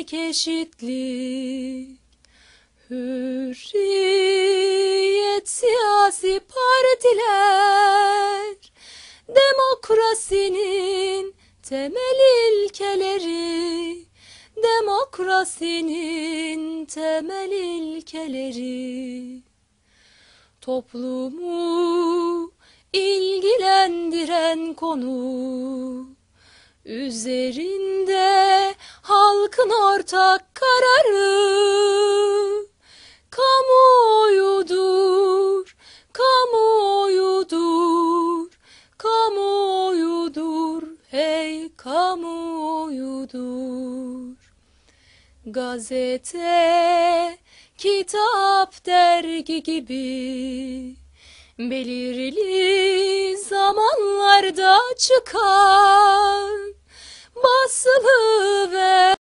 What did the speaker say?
güvenlik, eşitlik, hürriyet, siyasi partiler, demokrasinin temel ilkeleri, demokrasinin temel ilkeleri. Toplumu ilgilendiren konu üzerinde halkın ortak kararı. Kamuoyudur, kamuoyudur, kamuoyudur, hey kamuoyudur. Gazete, kitap, dergi gibi belirli zamanlarda çıkan